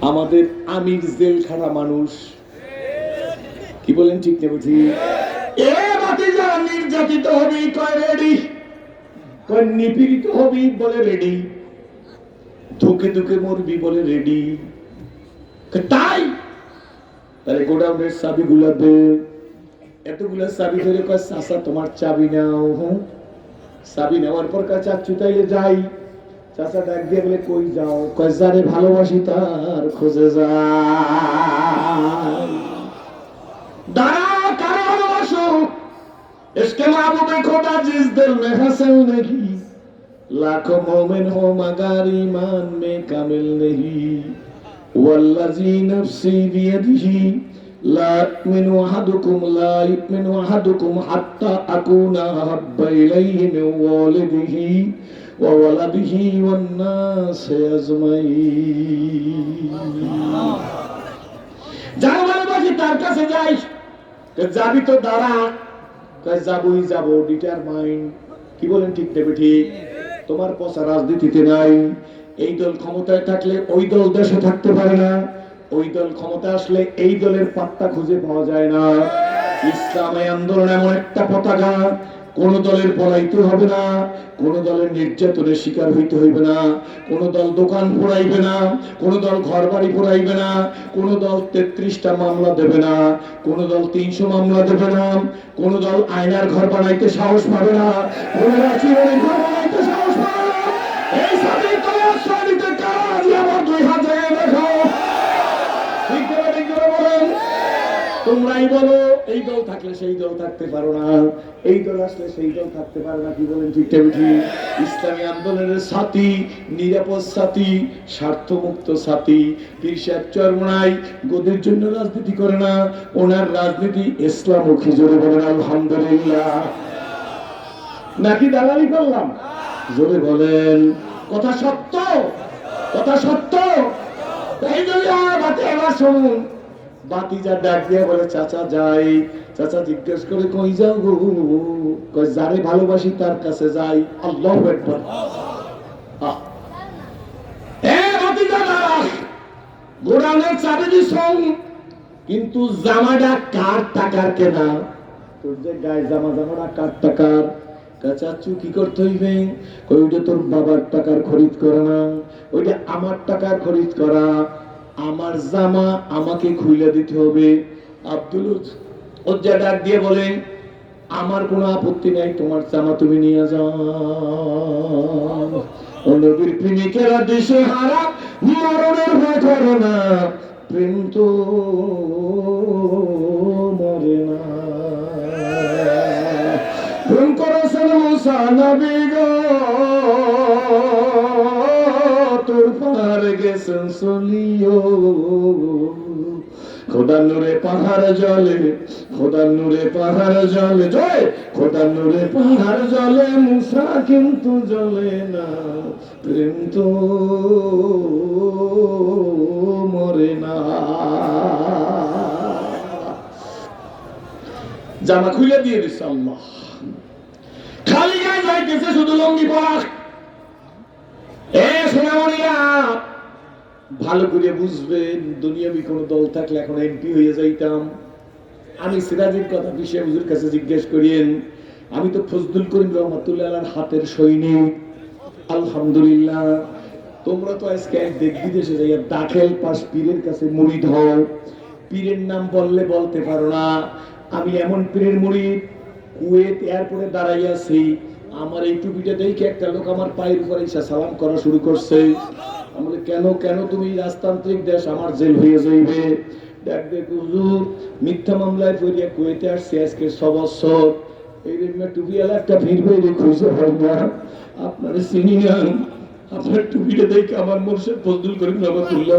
আমাদের আমির জেলখানা মানুষ। কি বলেন ঠিক না বুঝি? নির্যাতিত হবি নিপীড়িত হবি বলে রেডি। ধুকে ধুকে মরবি বলে রেডি। তাই? তাহলে গোডাউনের চাবি গুলা দে। এতগুলা চাবি ধরে কয় তোমার চাবি নাও হুঁ চাবি নেওয়ার পর কাছে তাইলে যাই। চাচা ডাক দিয়ে বলে কই যাও কয় যারে ভালোবাসি তার খোঁজে যাই দাঁড়া কারে ভালোবাসো इसके महबूब खुदा जिस दिल में हंसल नहीं लाखों मोमिन हो मगर ईमान में कामिल नहीं والذي نفسي بيده لا يؤمن أحدكم لا يؤمن أحدكم حتى أكون أحب إليه من والده وولده والناس أجمعين যারা ভালোবাসি তার কাছে যাই যাবি তো দাঁড়া কয় যাবই যাবো ডিটারমাইন কি বলেন ঠিক দেবে ঠিক তোমার পচা রাজনীতিতে নাই এই দল ক্ষমতায় থাকলে ওই দল দেশে থাকতে পারে না ওই দল ক্ষমতা আসলে এই দলের পাত্তা খুঁজে পাওয়া যায় না ইসলামে আন্দোলন এমন একটা পতাকা কোন দলের পলাইতে হবে না, কোন দলের নির্যাতনের শিকার হইতে হইবে না, কোন দল দোকান পোড়াইবে না, কোন দল ঘর বাড়ি পোড়াইবে না, কোন দল তেত্রিশটা মামলা দেবে না, কোন দল তিনশো মামলা দেবে না, কোন দল আয়নার ঘর বানাইতে সাহস পাবে না তোমরাই বলো। এই দল থাকলে সেই দল থাকতে পারো না। এই দল আসলে সেই দল থাকতে পারে না, কি বলেন ঠিক ঠিক ইসলামী আন্দোলনের সাথী, নিরাপদ সাথী, স্বার্থমুক্ত সাথী। সাহেব চরমনাই গদির জন্য রাজনীতি করে না, ওনার রাজনীতি ইসলামমুখী জোরে বলেন, আলহামদুলিল্লাহ। নাকি দালালি করলাম? জোরে বলেন। কথা সত্য? কথা সত্য? তাই বাতি এবার শুনুন বাতি যা ডাক দিয়ে বলে, চাচা যাই। চাচা জিজ্ঞেস করে, কই যাও গো? কই, যারে ভালোবাসি তার কাছে যাই। আল্লাহ দিস কিন্তু জামাটা কার টাকার কেনা? তোর যে জামা কার টাকার? কি করতে তোর বাবার টাকার খরিদ ওইটা আমার টাকার খরিদ করা। আমার জামা আমাকে খুইলা দিতে হবে। আব্দুল ওজ্জা ডাক দিয়ে বলেন আমার কোনো আপত্তি নাই, তোমার জামা তুমি নিয়ে যাও। নবীর প্রেমিকেরা দেশে হারা মরণের ভয় করো না, প্রেম তো মরে না। প্রেম করেছেন মুসা নবী পার গেছেন চলিও। খোদার নূরে পাহাড় জলে, খোদার নূরে পাহাড় জলে, জয়! খোদার নূরে পাহাড় জলে, মুসা কিন্তু জলে না, প্রেম তো মরে না। জামা খুলে দিয়ে দিচ্ছে আল্লাহ। খালি গায়ে যাইতেছে শুধু লঙ্গি পরা ভালো করে বুঝবেন, দুনিয়াবি কোনো দল থাকলে এখন এমপি হয়ে যাইতাম। আমি সিরাজের কথা বিষয় হুজুর কাছে জিজ্ঞেস করিয়েন, আমি তো ফজদুল করিম রহমতুল্লাহ হাতের সৈনিক। আলহামদুলিল্লাহ, তোমরা তো আজকে এক দেখ বিদেশে যাইয়া দাখেল পাশ পীরের কাছে মুড়ি হও। পীরের নাম বললে বলতে পারো না, আমি এমন পীরের মুড়ি কুয়েত এয়ারপোর্টে দাঁড়াইয়াছি আমার এই টুপিটা দেখে একটা লোক আমার পায়ের উপরে সালাম করা শুরু করছে। আমি বলি, কেন কেন তুমি রাজতান্ত্রিক দেশ আমার জেল হয়ে যাইবে? দেখ দেখ হুজুর মিথ্যা মামলায় পড়িয়া কুয়েতে আসছে আজকে ছ বছর। এই টুপিওয়ালা একটা ভিড় বেরিয়ে খুঁজে চিনি না। আপনার টুপিটা দেখে আমার মোর্শেদ ফজলুল করিম রহমতুল্লাহ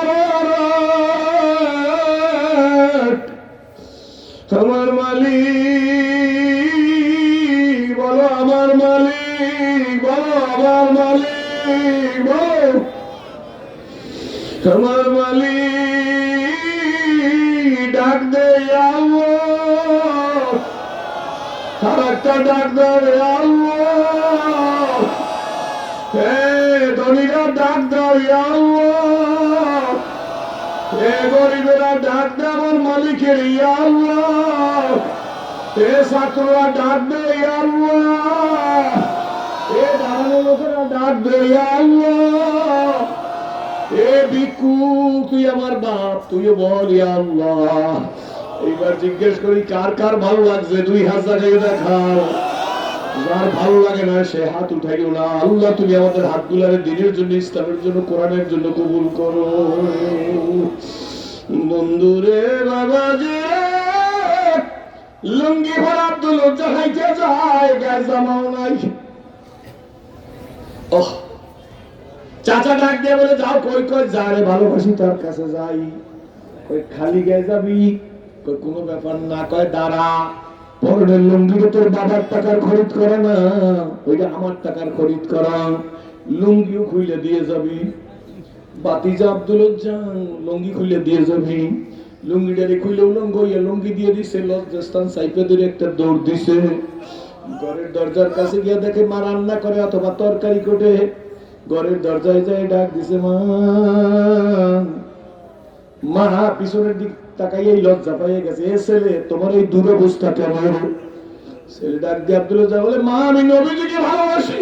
আমার মালিক, বলো আমার মালিক, বলো আমার মালিক, বলো। আমার মালিক ডাক দে আর একটা ডাক দে হে ধনীরা ডাক দাও হে গরিবেরা ডাক দে আমার মালিকের ইয়া আল্লাহ হে ছাত্ররা ডাক দে ইয়া আল্লাহ হে দাঁড়ানো লোকেরা ডাক দে ইয়া এ বিকু তুই আমার বাপ তুই বল ইয়া আল্লাহ এইবার জিজ্ঞেস করি, কার কার ভালো লাগছে? দুই হাত জায়গায় দেখাও। যার ভালো লাগে না, সে হাত উঠাইও না। আল্লাহ, তুমি আমাদের হাত গুলারে দিনের জন্য, ইসলামের জন্য, কোরআনের জন্য কবুল করো। বন্ধুরে বাবা যে, লুঙ্গি ভরা আব্দুল চাহাইতে যায়, গ্যাস জামাও নাই। ওহ, চাচা ডাক দিয়ে বলে, যাও, কই কই? যা রে, ভালোবাসি তার কাছে যাই। কই, খালি গায়ে যাবি? কই, কোনো ব্যাপার না। কয় দাঁড়া। পরনের লুঙ্গিটা তোর বাবার টাকার খরিদ করে না। ওইটা আমার টাকার খরিদ করা। লুঙ্গিও খুইলে দিয়ে যাবি। বাতিজা আব্দুল লুঙ্গি খুলে দিয়ে যাবি। লুঙ্গিটারে খুইলে উলঙ্গ হইয়া লুঙ্গি দিয়ে দিছে, লজ্জাস্থান সাইপে ধরে একটা দৌড় দিছে। ঘরের দরজার কাছে গিয়ে দেখে মা রান্না করে অথবা তরকারি কোটে। ঘরের দরজায় যায় ডাক দিছে মা। মা, পিছনের দিক লজ্জা পাইয়ে গেছে, এ ছেলে, তোমার এই দুরবস্থা ছেলে ডাক দিয়ে আব্দুল বলে, মা, আমি নবীজিকে ভালোবাসি।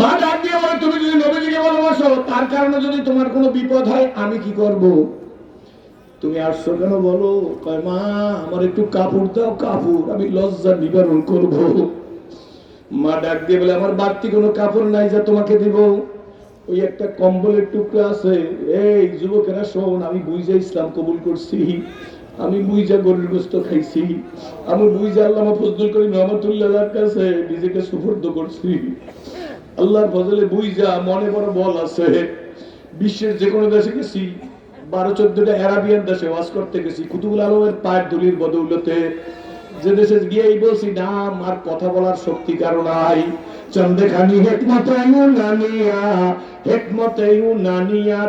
মা ডাক দিয়ে বলে, তুমি যদি নবীজিকে ভালোবাসো, তার কারণে যদি তোমার কোনো বিপদ হয়, আমি কি করব? তুমি আসছো কেন বলো? মা, আমার একটু কাপড় দাও, কাপড়, আমি লজ্জা নিবারণ করব। মা ডাক দিয়ে বলে, আমার বাড়তি কোনো কাপড় নাই যা তোমাকে দিব। ওই একটা কম্বলের টুকরা আছে, এই যুবকেরা, শোন, আমি বুঝে ইসলাম কবুল করছি, আমি বুঝা গরুর গোস্ত খাইছি, আমি বুঝা আল্লাহ ফজল করি রহমতুল্লাহর কাছে নিজেকে সুপর্দ করছি। আল্লাহর ফজলে বুঝা মনে বড় বল আছে, বিশ্বের যে কোনো দেশে গেছি, বারো চোদ্দটা অ্যারাবিয়ান দেশে ওয়াজ করতে গেছি, কুতুবুল আলমের পায়ের দলির বদৌলতে যে দেশে গিয়েই বলছি না আর কথা বলার শক্তি কারও নাই। চন্দে খানি হেকমত নানিয়া হেকমত নানিয়া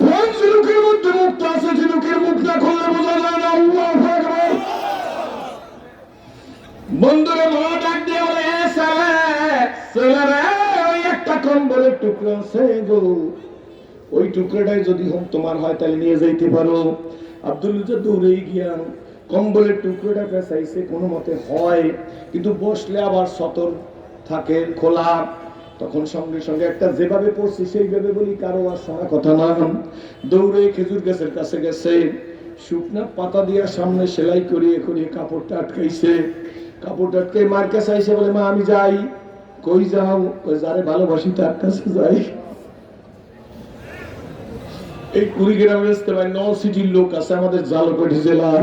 কোন ঝিনুকের মধ্যে মুক্ত আছে ঝিনুকের মুখটা খুললে বোঝা যায় না। আল্লাহু আকবার। বন্ধুরে ওই একটা ওই যদি হোক তোমার হয়, তাহলে নিয়ে যাইতে পারো। আব্দুল দৌড়েই গিয়া কম্বলের টুকরোটা চাইছে কোনো মতে হয়, কিন্তু বসলে আবার সতর থাকে, খোলা, তখন সঙ্গে সঙ্গে একটা যেভাবে পড়ছি সেইভাবে বলি কারও আর শোনা কথা না। দৌড়ে খেজুর গাছের কাছে গেছে, শুকনা পাতা দিয়া সামনে সেলাই করিয়ে করিয়ে কাপড়টা আটকাইছে। কাপড়টা আটকে মার কাছে আইসে বলে, মা, আমি যাই। কই যাও? ওই যারে ভালোবাসি তার কাছে যাই। এই কুড়িগ্রামের ইস্তেমায় ন সিটির লোক আছে আমাদের জালকাঠি জেলার।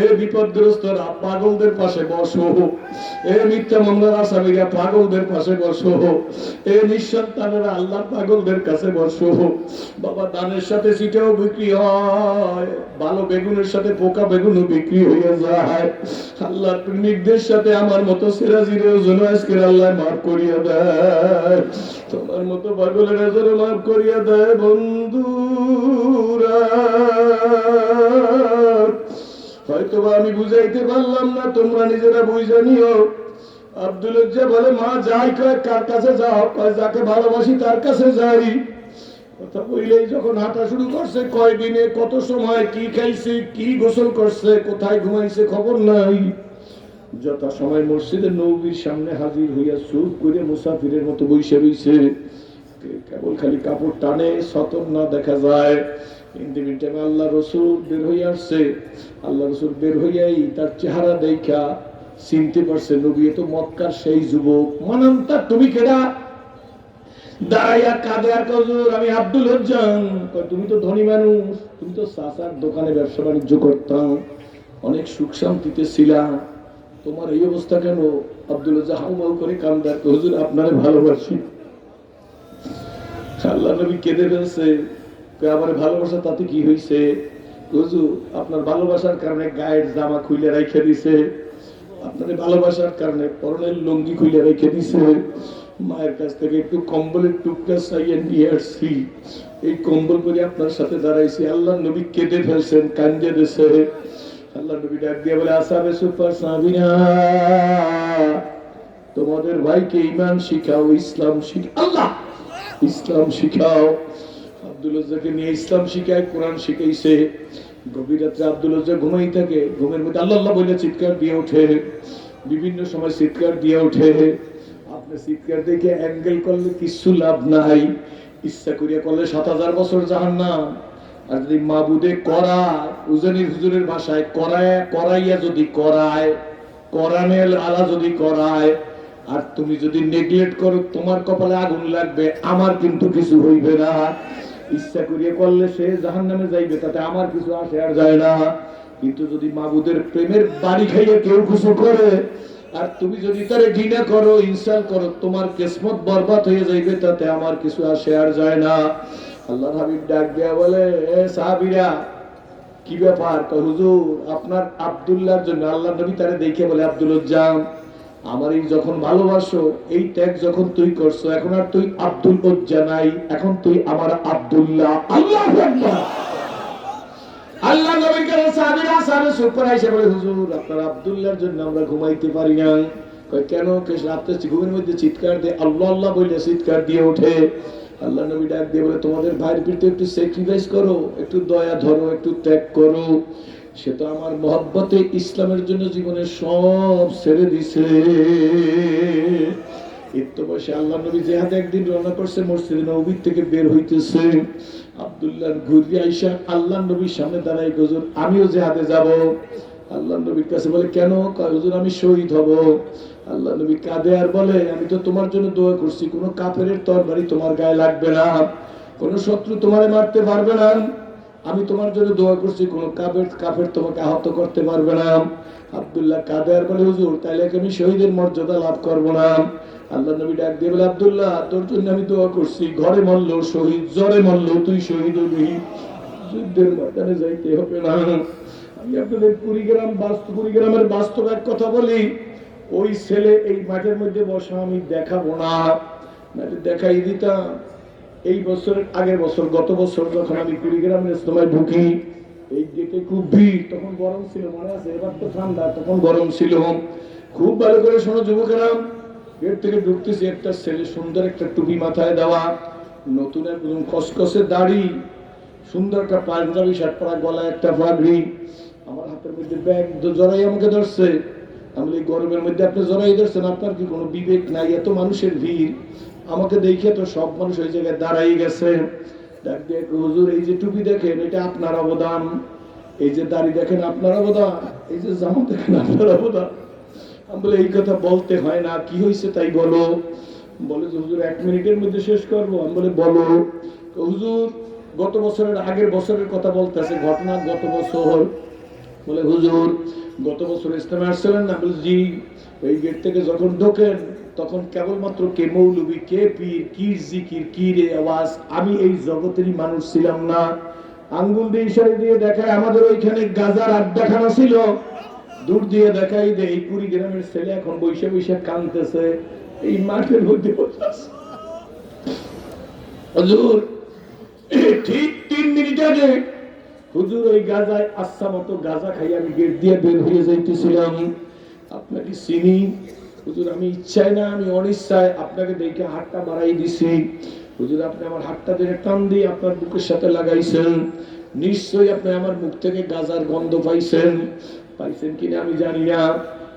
এ পাগলদের পাশে বসো। এ মিথ্যা পাগলদের পাশে বসো। এ নিঃসন্তানেরা আল্লাহর পাগলদের কাছে বসো। বাবা, দানের সাথে বিক্রি হয় ভালো বেগুনের সাথে পোকা বেগুনও বিক্রি হয়ে যায়। আল্লাহর প্রেমিকদের সাথে আমার মতো সিরাজিরেও যেন আজকের আল্লাহ মাফ করিয়া দেয়। তোমার মতো পাগলের যেন মাফ করিয়া দেয় বন্ধুরা। হয়তো আমি বুঝাইতে পারলাম না, তোমরা নিজেরা বুঝে নিও। আব্দুলজ্জা বলে, মা, যাই কয়, কার কাছে যাও? কয়, যাকে ভালোবাসি তার কাছে যাই। কথা বললেই যখন হাঁটা শুরু করছে, কয় দিনে কত সময়, কি খাইছে, কি গোসল করছে, কোথায় ঘুমাইছে খবর নাই? যথা সময় মসজিদের নবীর সামনে হাজির হইয়া চুপ করে মুসাফিরের মতো বসে রইছে। কেবল খালি কাপড় টানে, সতর না দেখা যায়। আল্লাহ রসুল বের হয়ে আসছে। আল্লাহ রসুল বের হইয়াই তার চেহারা দেখা চিনতে পারছে নবী তো মক্কার সেই যুবক। মানান্তা তুমি কেডা? আর কজুর আমি হজ্জান। তুমি তো ধনী মানুষ তুমি তো সাসার দোকানে ব্যবসা বাণিজ্য করতাম অনেক সুখ শান্তিতে ছিলাম তোমার এই অবস্থা কেন? আব্দুল হজ্জা হাউমাউ করে কান্দার কয়, হুজুর আপনারে ভালোবাসি। আল্লাহ নবী কেঁদে ফেলছে। আমার ভালোবাসা, তাতে কি হয়েছে হুজুর, আপনার ভালোবাসার কারণে গায়ের জামা খুলে রেখে দিছে। আপনার ভালোবাসার কারণে পরনের লুঙ্গি খুলে রেখে দিছে। মায়ের কাছ থেকে একটু কম্বলের টুকটা চাইয়ে নিয়ে আসছি। এই কম্বল করে আপনার সাথে দাঁড়াইছি। আল্লাহ নবী কেঁদে ফেলছেন, কান্দে দিছে। আল্লাহ নবী ডাক দিয়ে বলে আসাবে সুপার সাবিনা, তোমাদের ভাইকে ইমান শিখাও, ইসলাম শিখ আল্লাহ! ইসলাম শিখাও। আব্দুল রাজ্জাককে নিয়ে ইসলাম শিখায়, কোরআন শিখাইছে। গভীর রাত্রে আব্দুল রাজ্জাক ঘুমাই থাকে। ঘুমের মধ্যে আল্লাহ বলে চিৎকার দিয়ে ওঠে। বিভিন্ন সময় চিৎকার দিয়ে ওঠে। আপনি চিৎকার দেখে অ্যাঙ্গেল করলে কিছু লাভ নাই। ইচ্ছা করিয়া করলে সাত হাজার বছর জাহান না আর যদি মাবুদে করায় উজানির হুজুরের ভাষায়, করায়, করাইয়া যদি করায়, করানের আলা যদি করায়, আর তুমি যদি নেগলেক্ট করো, তোমার কপালে আগুন লাগবে, আমার কিন্তু কিছু হইবে না। ইচ্ছা করিয়া করলে সে জাহান নামে যাইবে, তাতে আমার কিছু আসে আর যায় না। কিন্তু যদি মাবুদের প্রেমের বাড়ি খাইয়ে কেউ কিছু করে, আর তুমি যদি তারে ঘৃণা করো, ইনসাল করো, তোমার কিসমত বরবাদ হয়ে যাইবে, তাতে আমার কিছু আসে আর যায় না। আল্লাহ হাবিব ডাক দেয়া বলে, এ সাহাবিরা, কি ব্যাপার? হুজুর, আপনার আব্দুল্লাহর জন্য আল্লাহ নবী তারে দেখে বলে আব্দুল আমার এই যখন ভালোবাসো, এই ত্যাগ যখন তুই করছ, এখন আর তুই আব্দুল উজ্জা নাই, এখন তুই আমার আব্দুল্লাহ। আল্লাহ আল্লাহ সুপার আইসা বলে, হুজুর, আপনার আব্দুল্লাহর জন্য আমরা ঘুমাইতে পারি না কয়, কেন? কে ঘুমের মধ্যে চিৎকার দিয়ে, আল্লাহ আল্লাহ বলে চিৎকার দিয়ে ওঠে। আল্লাহ নবী ডাক দিয়ে বলে, তোমাদের ভাইয়ের পিঠে একটু স্যাক্রিফাইস করো, একটু দয়া ধরো, একটু ত্যাগ করো। সে তো আমার মহব্বতে ইসলামের জন্য জীবনে সব ছেড়ে দিছে। আল্লাহ নবী জেহাদে একদিন থেকে বের হইতেছে। আব্দুল্লাহর ঘুরিয়ে আইসা সামনে দাঁড়াই আমিও জেহাদে যাব। আল্লাহ নবীর কাছে বলে, কেন? আমি শহীদ হব। আল্লাহ নবী কাঁদে আর বলে, আমি তো তোমার জন্য দোয়া করছি, কোনো কাফের তরবারি তোমার গায়ে লাগবে না, কোনো শত্রু তোমারে মারতে পারবে না। আমি তোমার জন্য দোয়া করছি, কোনো কাফের কাফের তোমাকে আহত করতে পারবে না। আব্দুল্লাহ কাঁদে আর বলে, হুজুর, তাইলে আমি শহীদের মর্যাদা লাভ করব না? আল্লাহ নবী ডাক দিয়ে বলে, আব্দুল্লাহ, তোর জন্য আমি দোয়া করছি, ঘরে মরল শহীদ, জ্বরে মরল, তুই শহীদ হবি। যুদ্ধের ময়দানে যাইতে হবে না। আমি আপনাদের কুড়িগ্রাম বাস্তব কুড়িগ্রামের বাস্তব এক কথা বলি, ওই ছেলে এই মাঠের মধ্যে বসা আমি দেখাবো না। দেখাই দিতাম। এই বছরের আগের বছর, গত বছর যখন আমি কুড়িগ্রামের সময় ঢুকি, এই গেটে খুব ভিড়, তখন গরম ছিল, মনে আছে? এবার তো ঠান্ডা, তখন গরম ছিল। খুব ভালো করে শোনো যুবকেরা, গেট থেকে ঢুকতেছি, একটা ছেলে সুন্দর একটা টুপি মাথায় দেওয়া, নতুন একদম খসখসে দাড়ি, সুন্দর একটা পাঞ্জাবি শার্ট পরা গলায় একটা পাগড়ি, আমার হাতের মধ্যে ব্যাগ জড়াই আমাকে ধরছে। আমি এই গরমের মধ্যে আপনি জড়াই ধরছেন, আপনার কি কোনো বিবেক নাই? এত মানুষের ভিড় আমাকে দেখে তো সব মানুষ ওই জায়গায় দাঁড়াই গেছে। হুজুর, এই যে টুপি দেখেন, এটা আপনার অবদান। এই যে দাড়ি দেখেন, আপনার অবদান। এই যে জামা দেখেন, আপনার অবদান। আমি বলে, এই কথা বলতে হয় না, কি হয়েছে তাই বলো। বলে যে, হুজুর, এক মিনিটের মধ্যে শেষ করব। আমি বলে, বলো। হুজুর, গত বছরের, আগের বছরের কথা বলতেছে, ঘটনা গত বছর। বলে, হুজুর, গত বছর ইসলামে আসছিলেন না? বলে, জি। এই গেট থেকে যখন ঢোকেন তখন কেবলমাত্র কে মৌলবি, কে পীর, কি জিকির, কি রে আওয়াজ, আমি এই জগতেরই মানুষ ছিলাম না। আঙ্গুল দিয়ে ইশারা দিয়ে দেখায়, আমাদের ওইখানে গাজার আড্ডাখানা ছিল। দূর দিয়ে দেখাই যে এই কুড়ি গ্রামের ছেলে এখন বৈশা বৈশা কাঁদতেছে। এই মাঠের মধ্যে হুজুর, ঠিক তিন মিনিট আগে হুজুর ওই গাজায় আচ্ছা মতো গাজা খাই আমি গেট দিয়ে বের হয়ে যাইতেছিলাম। আপনাকে চিনি? হুজুর, আমি ইচ্ছায় না, আমি অনিচ্ছায় আপনাকে দেখে হাতটা বাড়াই দিছি। হুজুর, আপনি আমার হাতটা ধরে টান দিয়ে আপনার বুকের সাথে লাগাইছেন। নিশ্চয়ই আপনি আমার মুখ থেকে গাজার গন্ধ পাইছেন। পাইছেন কিনা আমি জানি না।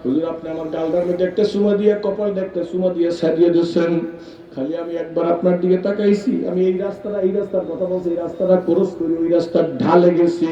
হুজুর, আপনি আমার গালটার মধ্যে একটা সুমা দিয়ে, কপাল একটা সুমা দিয়ে সারিয়ে দিচ্ছেন খালি আমি একবার আপনার দিকে তাকাইছি। আমি এই রাস্তাটা, এই রাস্তার কথা বলছি, এই রাস্তাটা ক্রস করি ওই রাস্তার ঢালে গেছি।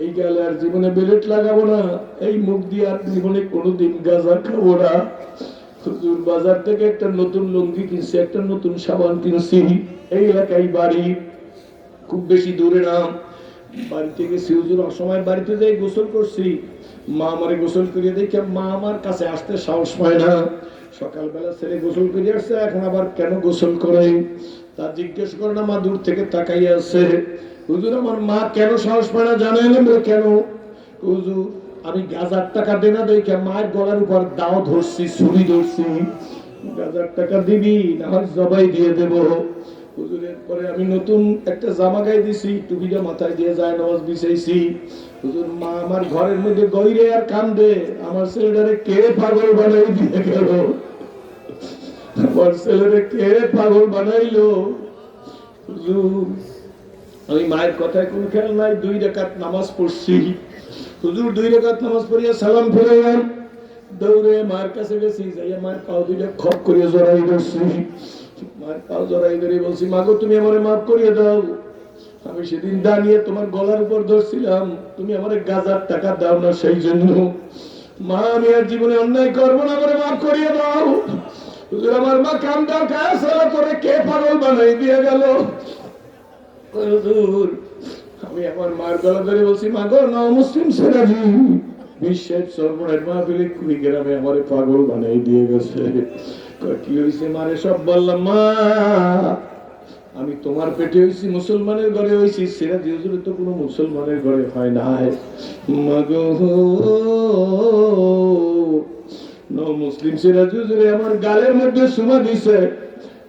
এই গালে আর জীবনে বেলেট লাগাবো না। এই মুখ দিয়ে আর জীবনে কোনোদিন গাঁজা খাব না। হুজুর বাজার থেকে একটা নতুন লুঙ্গি কিনছি, একটা নতুন সাবান কিনছি। এই এলাকায় বাড়ি, খুব বেশি দূরে না। বাড়িতে গেছি, হুজুর অসময় বাড়িতে যাই গোসল করছি। মা আমারে গোসল করিয়ে দেখে মা আমার কাছে আসতে সাহস পায় না। সকালবেলা ছেলে গোসল করে আসছে, এখন আবার কেন গোসল করে? তা জিজ্ঞেস করে না, মা দূর থেকে তাকাই আছে। হুজুর, আমার মা কেন সাহস পায় না জানেন? কেন? হুজুর, আমি গাজার টাকা দেনা দেখে মায়ের গলার উপর দাও ধরছি, ছুরি ধরছি। গাজার টাকা দিবি, না হয় জবাই দিয়ে দেব। হুজুরের পরে আমি নতুন একটা জামা গায়ে দিছি, টুপিটা মাথায় দিয়ে যায় নামাজ বিছাইছি। হুজুর, মা আমার ঘরের মধ্যে গইরে আর কান্দে, আমার ছেলেটারে কে পাগল বানাই দিয়ে গেল? আমার ছেলেরে কে পাগল বানাইলো? হুজুর আমি মায়ের কথায় কোন খেয়াল নাই? দুই রেখাত নামাজ পড়ছি। হুজুর, দুই রেখাত নামাজ পড়িয়া সালাম ফিরাইলাম। দৌড়ে মায়ের কাছে গেছি, যাইয়া মায়ের পাও দুইটা খপ করিয়া জড়াই ধরছি। মায়ের পাও জড়াই ধরে বলছি, মাগো, তুমি আমারে মাফ করিয়ে দাও। আমি সেদিন দাঁড়িয়ে তোমার গলার উপর ধরছিলাম। তুমি আমারে গাজার টাকা দাও না সেই জন্য। মা, আমি আর জীবনে অন্যায় করব না করে মাফ করিয়ে দাও। আমার মা কান্দা খায় করে কে পাগল বানাই দিয়ে গেল? আমি আমার মার গলা ধরে বলছি, মা গো না মুসলিম সেরাজি বিশ্বের সর্বনাশ মাহফিলে কুড়ি গ্রামে আমার পাগল বানাই দিয়ে গেছে। কি হয়েছে মারে, সব বললাম, মা, আমি তোমার পেটে হয়েছি মুসলমানের ঘরে হয়েছি সিরাজি হুজুরে, তো কোনো মুসলমানের ঘরে হয় নাই। মাগো ন মুসলিম সিরাজি হুজুরে, আমার গালের মধ্যে সুমা দিছে।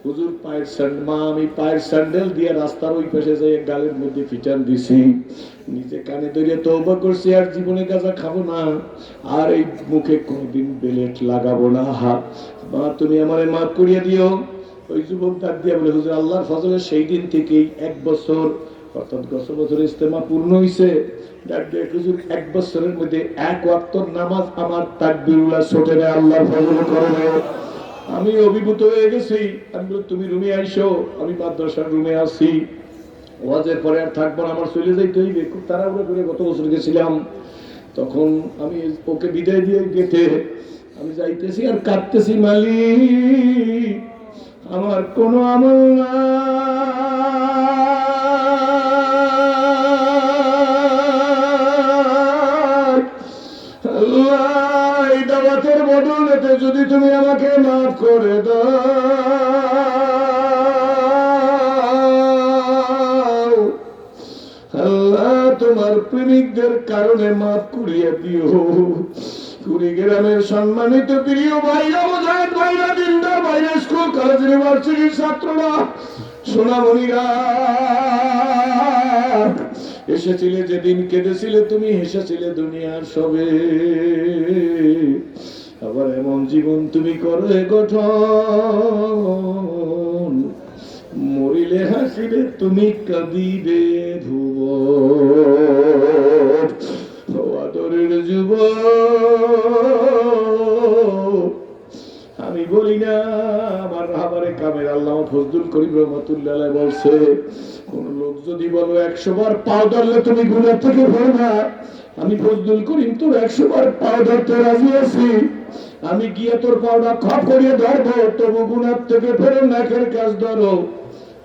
হুজুর পায়ের স্যান্ড মা, আমি পায়ের স্যান্ডেল দিয়ে রাস্তার ওই পাশে যাই গালের মধ্যে ফিটান দিছি। নিজে কানে ধরে তৌবা করছি, আর জীবনে গাঁজা খাব না। আর এই মুখে কোনদিন বেলেট লাগাবো না। মা, তুমি আমারে মাফ করিয়ে দিও। ওই যুবক ডাক দিয়ে বলে, হুজুর, আল্লাহর ফজলের সেই দিন থেকেই এক বছর, অর্থাৎ গত বছর ইস্তেমা পূর্ণ হয়েছে ডাক দিয়ে, হুজুর, এক বছরের মধ্যে এক ওয়াক্ত নামাজ আমার তাকবিরুল্লাহ ছোটে নেয় আল্লাহর ফজল করবে আমি অভিভূত হয়ে গেছি। আমি বলি, তুমি রুমে আইসো আমি মাদ্রাসার রুমে আসি ওয়াজের পরে আর থাকব না আমার চলে যাইতে হইবে। খুব তাড়াহুড়ো করে গত বছর গেছিলাম। তখন আমি ওকে বিদায় দিয়ে গেতে আমি যাইতেছি আর কাঁদতেছি মালিক আমার কোনো আমল নাই। বদলেতে যদি তুমি আমাকে মাফ করে দাও, আল্লাহ তোমার প্রেমিকদের কারণে মাফ করিয়ে দিও। কুড়িগ্রামের সম্মানিত প্রিয় ভাইরা মুজাহিদ ভাইরা দিনদার ভাইরা, স্কুল কলেজ ইউনিভার্সিটির ছাত্ররা, সোনামণিরা, এসেছিলে যেদিন কেঁদেছিলে, তুমি হেসেছিলে দুনিয়ার সবে। আবার এমন জীবন তুমি করো গঠন। মরিলে হাসিবে তুমি কাঁদিবে ভুব আদরের যুব আমি বলি না, আমার রাহাবারে কামের আল্লাহ ফজলুল করিম রহমতুল্লাহ বলছে, কোন লোক যদি বলো একশো বার পাও ধরলে তুমি গুণের থেকে ভয় না, আমি ফজলুল করিম তোর একশো বার পাও ধরতে রাজি আছি। আমি গিয়ে তোর পাওটা খপ করিয়ে ধরবো, তবু গুণার থেকে ফেরো নাকের কাজ ধরো।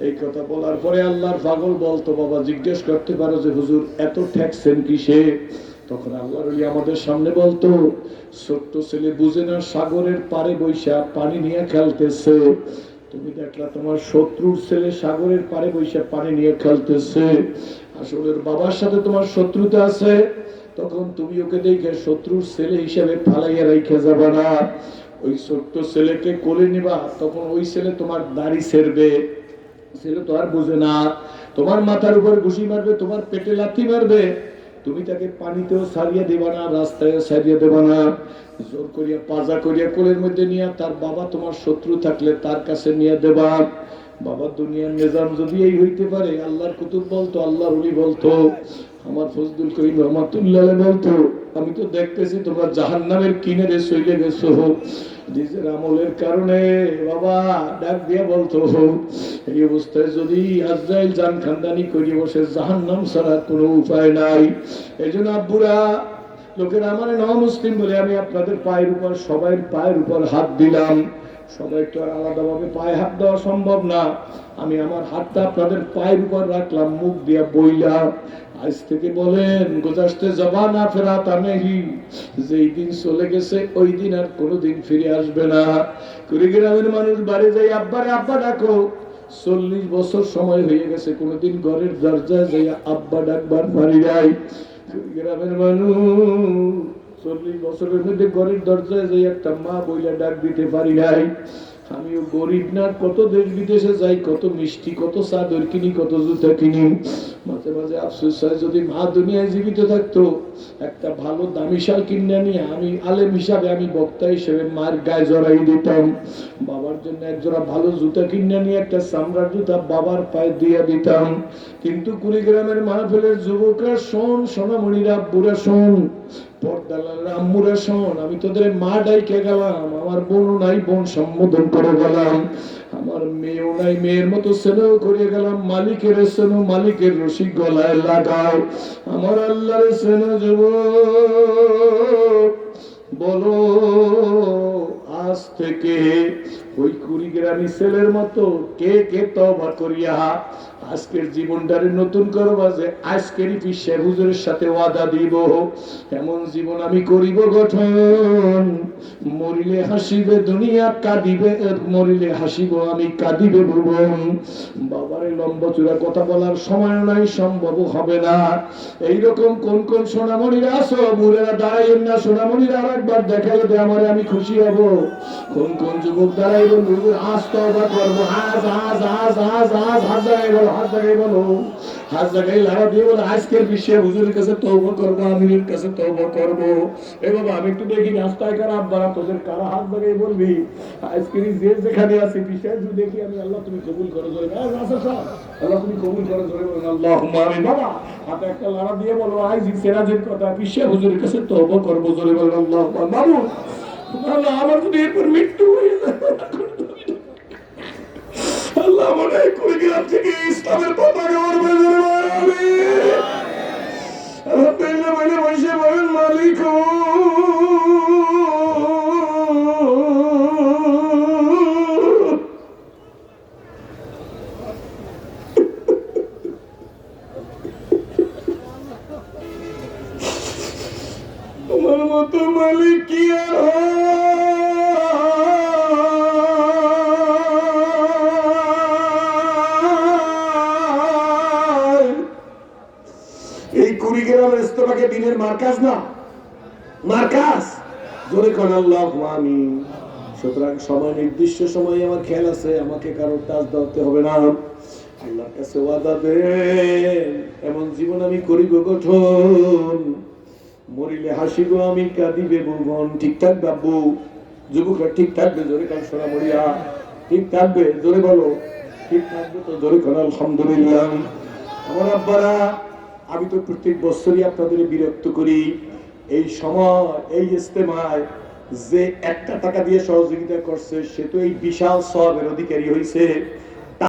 এই কথা বলার পরে আল্লাহর পাগল বলতো, বাবা, জিজ্ঞেস করতে পারো যে হুজুর এত ঠেকছেন কিসে? তখন আল্লাহর আমাদের সামনে বলতো, ছোট্ট ছেলে বুঝে না সাগরের পারে বৈশা পানি নিয়ে খেলতেছে। তুমি দেখলা তোমার শত্রুর ছেলে সাগরের পারে বৈশা পানি নিয়ে খেলতেছে। আসলে বাবার সাথে তোমার শত্রুতা আছে? তখন তুমি ওকে দেখে শত্রুর ছেলে হিসেবে ফালাইয়া রেখে যাবে না। ওই ছোট্ট ছেলেকে কোলে নিবা, তখন ওই ছেলে তোমার দাড়ি সেরবে ছেলে তো আর বুঝে না। তোমার মাথার উপর ঘুষি মারবে, তোমার পেটে লাথি মারবে। তুমি তাকে পানিতেও সারিয়ে দেবা না রাস্তায় সারিয়ে দেবা না। জোর করিয়া, পাজা করিয়া কোলের মধ্যে নিয়ে তার বাবা তোমার শত্রু থাকলে তার কাছে নিয়ে দেবা। বাবা দুনিয়ার নিজাম যদি এই হইতে পারে, আল্লাহর কুতুব বলতো, আল্লাহর উলি বলতো। আমার ফজলুল করিম রহমাতুল্লাহ বলতো, আমি তো দেখতেছি তোমার জাহান নামের কিনারে সইলে গেছো নিজের আমলের কারণে, বাবা, ডাক দিয়া বলতো এই অবস্থায় যদি আজরাইল জান খানদানি করিয়ে বসে জাহান নাম ছাড়া কোনো উপায় নাই। এই জন্য আব্বুরা, লোকেরা, আমার ন মুসলিম বলে আমি আপনাদের পায়ের উপর সবাই পায়ের উপর হাত দিলাম। সবাই তো আর আলাদাভাবে পায়ে হাত দেওয়া সম্ভব না। আমি আমার হাতটা আপনাদের পায়ের উপর রাখলাম, মুখ দিয়া বইলা। আজ থেকে বলেন গোজাস্তে জবানা ফেরাত আনেহি যেই দিন চলে গেছে, ওই দিন আর কোনোদিন ফিরে আসবে না। কুড়িগ্রামের মানুষ বাড়ি যাই, আব্বারে আব্বা ডাকো। চল্লিশ বছর সময় হয়ে গেছে, কোনোদিন ঘরের দরজায় যাই আব্বা ডাকবার পারি নাই। গ্রামের মানুষ চল্লিশ বছরের মধ্যে দরজায় একটা মা বইলা ডাক দিতে পারি নাই। গরিব না, কত দেশ বিদেশে যাই, কত মিষ্টি, কত চাদর কিনি, কত জুতা কিনি। মাঝে মাঝে আফসোস হয়, যদি মা দুনিয়ায় জীবিত থাকতো, একটা ভালো দামি শাল কিনে আমি আলেম হিসাবে আমি বক্তা হিসেবে মার গায়ে জড়াই দিতাম। বাবার জন্য একজোড়া ভালো জুতা কিনে নিয়ে একটা চামড়ার জুতা বাবার পায়ে দিয়ে দিতাম। কিন্তু কুড়িগ্রামের মাহফিলের যুবকরা শোন, সোনামণিরা বুড়া শোন আম্মুরা, শোন, আমি তোদের মা ডাইকে গেলাম, আমার নাই, বোন সম্বোধন করে গেলাম, আমার মেয়েও নাই, মেয়ের মতো করে গেলাম, মালিকের স্নেহ, মালিকের রশি গলায় লাগাও, আমার আল্লাহর স্নেহ যুব বলো, আজ থেকে ওই কুড়িগ্রামী ছেলের মতো কে কে তবা করিয়া আজকের জীবনটারে নতুন করবা যে হুজুরের সাথে ওয়াদা দিব। এমন জীবন আমি করিব গঠন। মরিলে হাসিবে, দুনিয়া কাঁদিবে মরিলে হাসিব, আমি কাঁদিবে ভুবন। বাবারে, লম্বা চূড়া কথা বলার সময় নাই সম্ভব হবে না। এইরকম কোন কোন সোনামণিরা আসো বুড়েরা দাঁড়াইন না, সোনামণিরা আর একবার দেখাই দে, আমারে আমি খুশি হব। কোন কোন যুবক দাঁড়াইব হুজুর, আজ তওবা করব। আজ আজ আজ আজ আজ হাত জায়গায় বলো হাত জায়গায় বলো হাত জায়গায় লাড়া দিয়ে বলো, আজকের বিশ্বে হুজুরের কাছে তওবা করব আমিরের কাছে তওবা করব। এ বাবা, আমি একটু দেখি রাস্তায় কারা, আব্বারা তোদের কারা হাত জায়গায় বলবি? আজকের যে যেখানে আছি বিশ্বে যদি দেখি আমি, আল্লাহ তুমি কবুল করো জোরে আজ সব আল্লাহ তুমি কবুল করো জোরে বলেন আল্লাহ আমিন। বাবা, হাতে একটা লাড়া দিয়ে বলো আজ সেরাজের কথা, বিশ্বে হুজুরের কাছে তওবা করব জোরে বলেন আল্লাহ বাবু আল্লাহ আমার যদি এরপর মৃত্যু হয়ে আল্লাহ মনে হয় কুড়িগ্রাম থেকে ইসলামের পতাকা বলেন, মালিক। তোমার মতো মালিক কি আর কুড়িগ্রাম রেস্তোরাঁকে দিনের মার্কাজ না? মার্কাজ? জোরে কোন, আল্লাহ আমি সুতরাং সময়, নির্দিষ্ট সময় আমার খেয়াল আছে, আমাকে কারোর টাচ হবে না। আল্লাহর কাছে ওয়াদা এমন জীবন আমি করিব গঠন মরিলে হাসিব আমি, কাঁদিবে ভুবন ঠিক থাকবে, আব্বু। যুবকরা ঠিক থাকবে, জোরে কাল সোনা মরিয়া। ঠিক থাকবে, জোরে বলো। ঠিক থাকবে তো জোরে কোন, আলহামদুলিল্লাহ। আমার আব্বারা আমি তো প্রত্যেক বছরই আপনাদের বিরক্ত করি। এই সময়, এই ইস্তেমায় যে একটা টাকা দিয়ে সহযোগিতা করছে, সে তো এই বিশাল সবের অধিকারী হয়েছে